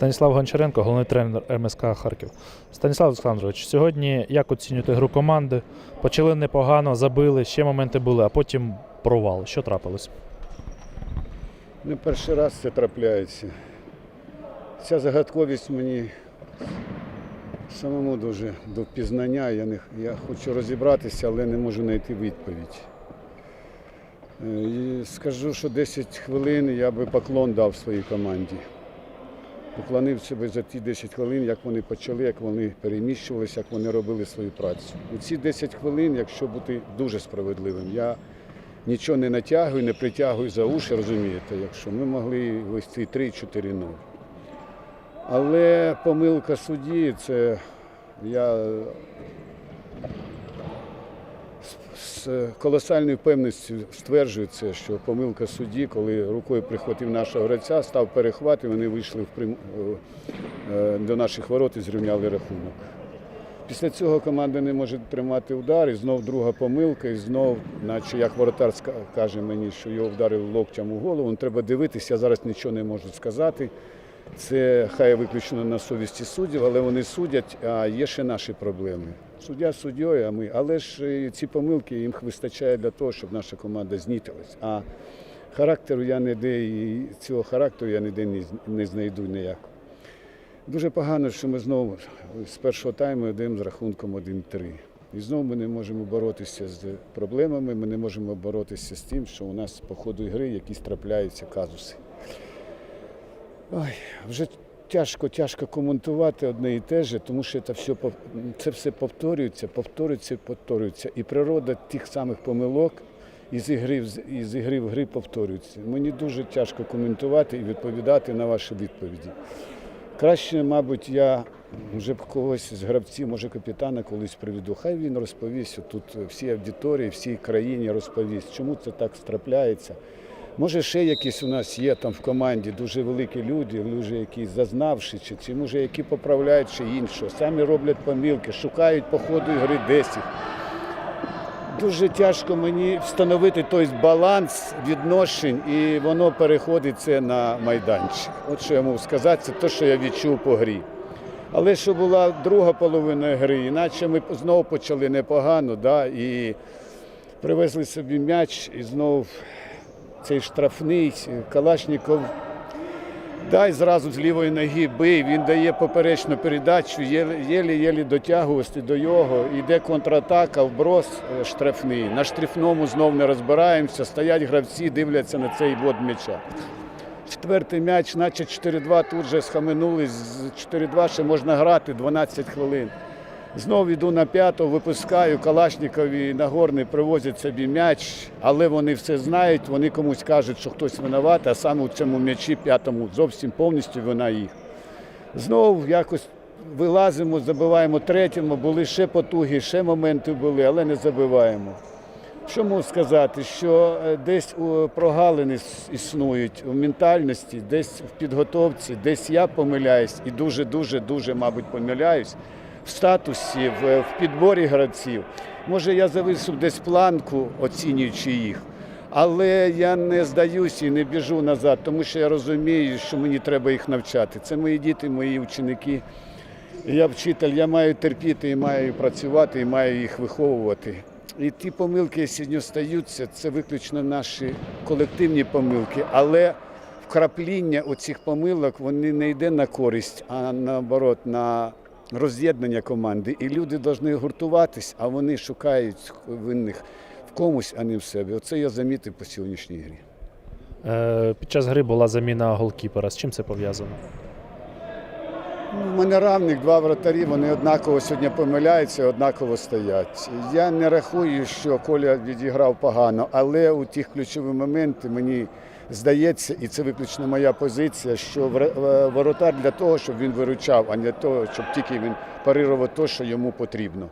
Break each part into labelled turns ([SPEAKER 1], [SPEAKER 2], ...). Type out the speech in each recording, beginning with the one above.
[SPEAKER 1] Станіслав Гончаренко, головний тренер МСК Харків. Станіслав Олександрович, сьогодні як оцінюєте гру команди? Почали непогано, забили, ще моменти були, а потім провал. Що трапилось?
[SPEAKER 2] Не перший раз це трапляється. Ця загадковість мені самому дуже до впізнання. Я, не, я хочу розібратися, але не можу знайти відповідь. Е, і скажу, що 10 хвилин я би поклон дав своїй команді. Поклонився би за ті 10 хвилин, як вони почали, як вони переміщувалися, як вони робили свою працю. У ці 10 хвилин, якщо бути дуже справедливим, я нічого не натягую, не притягую за уші, розумієте, якщо ми могли вести 3-4-0. Але помилка судді, це я з- з колосальною впевненістю стверджую це, що помилка судді, коли рукою прихватив нашого гравця, став перехват і вони вийшли в прим... е, до наших ворот і зрівняли рахунок. Після цього команда не може тримати удар, і знов друга помилка, і знов, наче як воротар каже мені, що його вдарили локтям у голову. Треба дивитися, я зараз нічого не можу сказати. Це хай виключно на совісті суддів, але вони судять, а є ще наші проблеми. Суддя суддєю, а ми. Але ж ці помилки їм вистачає для того, щоб наша команда знітилась. А характеру я ніде, і цього характеру я ніде не не знайду ніяк. Дуже погано, що ми знову з першого тайму йдемо з рахунком 1-3. І знову ми не можемо боротися з проблемами, ми не можемо боротися з тим, що у нас по ходу гри якісь трапляються казуси. Ой, вже тяжко, тяжко коментувати одне і те же, тому що це все, це все повторюється, повторюється повторюється. І природа тих самих помилок із ігри, із ігри в гри повторюється. Мені дуже тяжко коментувати і відповідати на ваші відповіді. Краще, мабуть, я вже б когось з гравців, може капітана колись приведу. Хай він розповість тут всій аудиторії, всій країні розповість, чому це так страпляється. Може, ще якісь у нас є там в команді дуже великі люди, люди, які зазнавши, чи, чи може, які поправляють ще іншого, самі роблять помилки, шукають по ходу ігри десь їх. Дуже тяжко мені встановити той баланс відношень, і воно переходить це на майданчик. От що я можу сказати, це те, що я відчув по грі. Але що була друга половина гри, іначе ми знову почали непогано, да, і привезли собі м'яч, і знову цей штрафний Калашніков. Дай зразу з лівої ноги бий, він дає поперечну передачу, єлі-єлі дотягувався до його. Йде контратака, вброс е, штрафний. На штрафному знов не розбираємося, стоять гравці, дивляться на цей вод м'яча. Четвертий м'яч, наче 4-2, тут же схаменулись. З 4-2 ще можна грати 12 хвилин. Знову йду на п'яту, випускаю Калашніков і Нагорний привозять собі м'яч, але вони все знають, вони комусь кажуть, що хтось винуват, а саме у цьому м'ячі п'ятому зовсім повністю вина їх. Знову якось вилазимо, забиваємо третьому, були ще потуги, ще моменти були, але не забиваємо. Що можу сказати, що е, десь у прогалини існують у ментальності, десь в підготовці, десь я помиляюсь і дуже, дуже, дуже, мабуть, помиляюсь в статусі, в, в підборі гравців. Може, я зависив десь планку, оцінюючи їх, але я не здаюся і не біжу назад, тому що я розумію, що мені треба їх навчати. Це мої діти, мої ученики. Я вчитель, я маю терпіти і маю працювати, і маю їх виховувати. І ті помилки, які сьогодні стаються, це виключно наші колективні помилки. Але вкрапління оцих помилок вони не йде на користь, а наоборот, на роз'єднання команди. І люди повинні гуртуватись, а вони шукають винних в комусь, а не в себе. Оце я замітив по сьогоднішній грі.
[SPEAKER 1] Е, під час гри була заміна голкіпера. З чим це пов'язано?
[SPEAKER 2] Ну, У мене равник, два вратарі, вони однаково сьогодні помиляються, однаково стоять. Я не рахую, що Коля відіграв погано, але у тих ключові моменти мені здається, і це виключно моя позиція, що е, воротар для того, щоб він виручав, а не для того, щоб тільки він парирував те, що йому потрібно.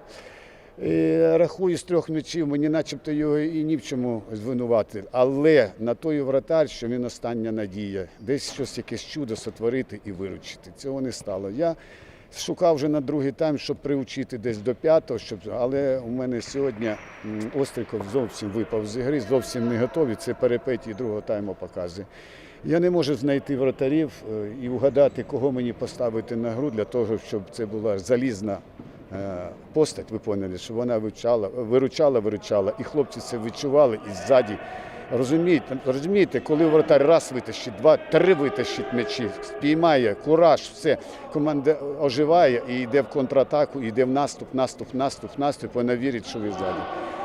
[SPEAKER 2] І рахую з трьох м'ячів, мені начебто його і ні в чому звинувати. Але на той вратар, що він остання надія, десь щось якесь чудо сотворити і виручити. Цього не стало. Я шукав вже на другий тайм, щоб приучити десь до п'ятого, щоб... але у мене сьогодні м, Остриков зовсім випав з ігри, зовсім не готовий. Це перепетії другого тайму показує. Я не можу знайти вратарів е, і вгадати, кого мені поставити на гру для того, щоб це була залізна е, постать, ви поняли, щоб вона виручала, виручала, виручала, і хлопці це відчували і ззаді. Розумієте, розумієте, коли вратар раз витащить, два, три витащить м'ячі, спіймає, кураж, все, команда оживає і йде в контратаку, йде в наступ, наступ, наступ, наступ, вона вірить, що ви ззаді.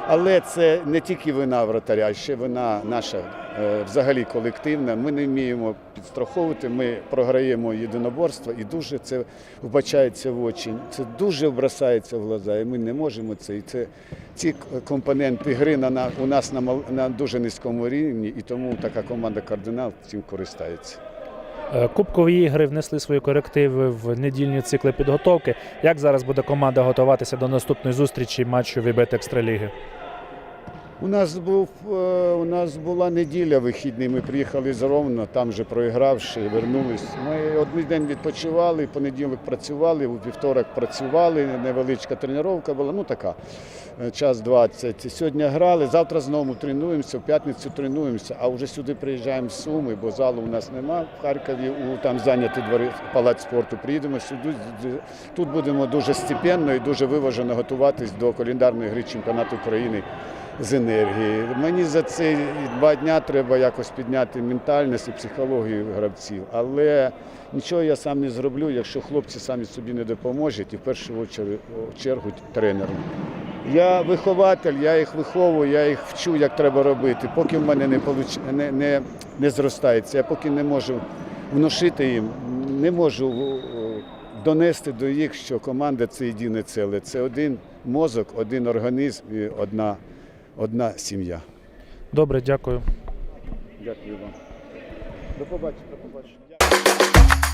[SPEAKER 2] Але це не тільки вина вратаря, ще вина наша е, взагалі колективна. Ми не вміємо підстраховувати, ми програємо єдиноборство і дуже це вбачається в очі. Це дуже бросається в глаза, і ми не можемо це. І це ці компоненти гри на, у нас на, на дуже низькому рівні, і тому така команда кардинал цим користається.
[SPEAKER 1] Е, Кубкові ігри внесли свої корективи в недільні цикли підготовки. Як зараз буде команда готуватися до наступної зустрічі матчу Вібет Екстраліги?
[SPEAKER 2] У нас був е, у нас була неділя вихідний. Ми приїхали з Ровно, там вже проігравши, вернулись. Ми один день відпочивали, понеділок працювали, у вівторок працювали. Невеличка тренування була. Ну така е, час 20. Сьогодні грали. Завтра знову тренуємося, в п'ятницю тренуємося, а вже сюди приїжджаємо в Суми, бо залу у нас нема в Харкові. У там зайняті двори палац спорту. Приїдемо сюди. Тут будемо дуже степенно і дуже виважено готуватись до календарної гри чемпіонату України з енергії. Мені за ці два дня треба якось підняти ментальність і психологію гравців. Але нічого я сам не зроблю, якщо хлопці самі собі не допоможуть, і в першу чергу тренеру. Я вихователь, я їх виховую, я їх вчу, як треба робити. Поки в мене не, получ... не, не, не зростається, я поки не можу внушити їм, не можу донести до їх, що команда це єдине ціле. Це один мозок, один організм і одна, одна сім'я.
[SPEAKER 1] Добре, дякую.
[SPEAKER 2] Дякую вам. До побачення. До побачення.